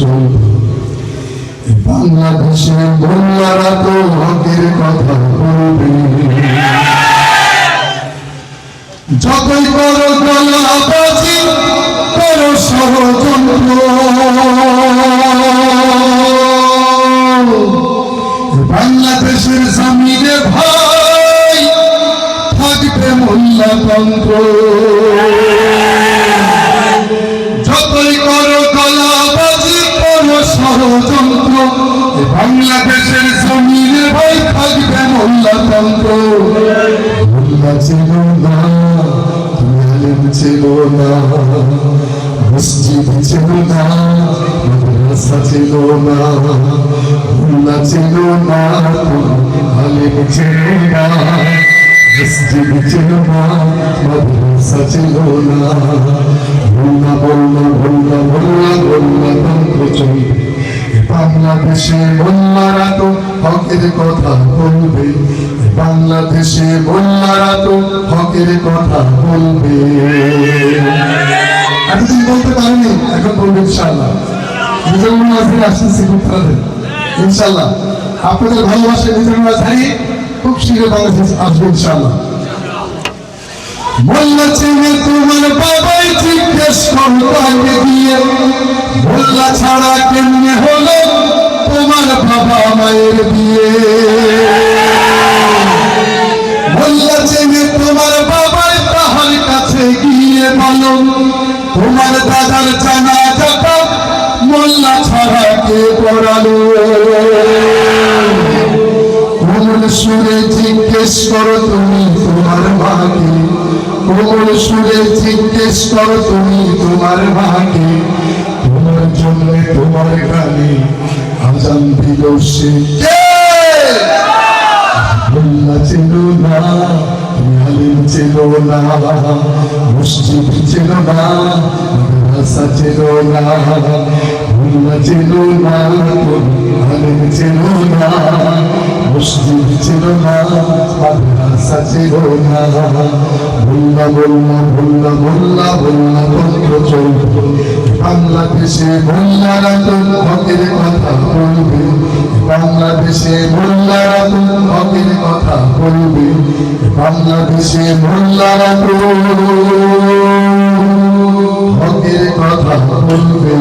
চলবে। বাংলাদেশে মোল্লারা তো হকের কথা বলবে। যতই করো ষড়যন্ত্র। বাংলাদেশের জমিনে ভাই, থাকবে মোল্লাতন্ত্র। মোল্লাতন্ত্র মোল্লা ছিল না আলেম ছিল না মসজিদ ছিল না মাদ্রাসা ছিল না মোল্লা ছিল না আলেম ছিল না মসজিদ ছিল না বাংলাদেশে মোল্লারা তো হকের কথা বলবে। বাংলাদেশে মোল্লারা তো হকের কথা বলবে। এতদিন বলতে পারিনি এখন বলব ইনশাআল্লাহ। নিজের আসতেছি খুব তাড়াতাড়ি ইনশাআল্লাহ। আপনাদের ভালোবাসে নিজের খুব শীঘ্র বাংলাদেশ আসবে, ইনশাআল্লাহ। মোল্লা চেনে তোমার বাবাই জিজ্ঞেস করো তাকে দিয়ে। মোল্লা ছাড়া বাবা মায়ের বিয়ে। মোল্লা চেনে তোমার বাবাই তাহার কাছে গিয়ে বলো তোমার দাদার জানা যাতা মোল্লা ছাড়া কে পড়ালো? কোমল সুরে জিজ্ঞেস করো তুমি তোমার মাকে। কোমল সুরে জিজ্ঞেস করো তুমি তোমার মাকে। তোমার জন্য তোমার গানে দিল সে কে? মোল্লা ছিল না তুমি আলিম ছিল না মসজিদ ছিল না মাদ্রাসা ছিল না মোল্লা ছিল না তুমি আলিম ছিল না মসজিদ ছিল না মাদ্রাসা ছিল না মোল্লা মোল্লা মোল্লা মোল্লা মোল্লা তন্ত্র চলবে বাংলাদেশে মোল্লারা তো হকের কথা বলবে। বাংলাদেশে মোল্লারা তো হকের কথা বলবে। বাংলাদেশে মোল্লারা তো হকের কথা বলবে।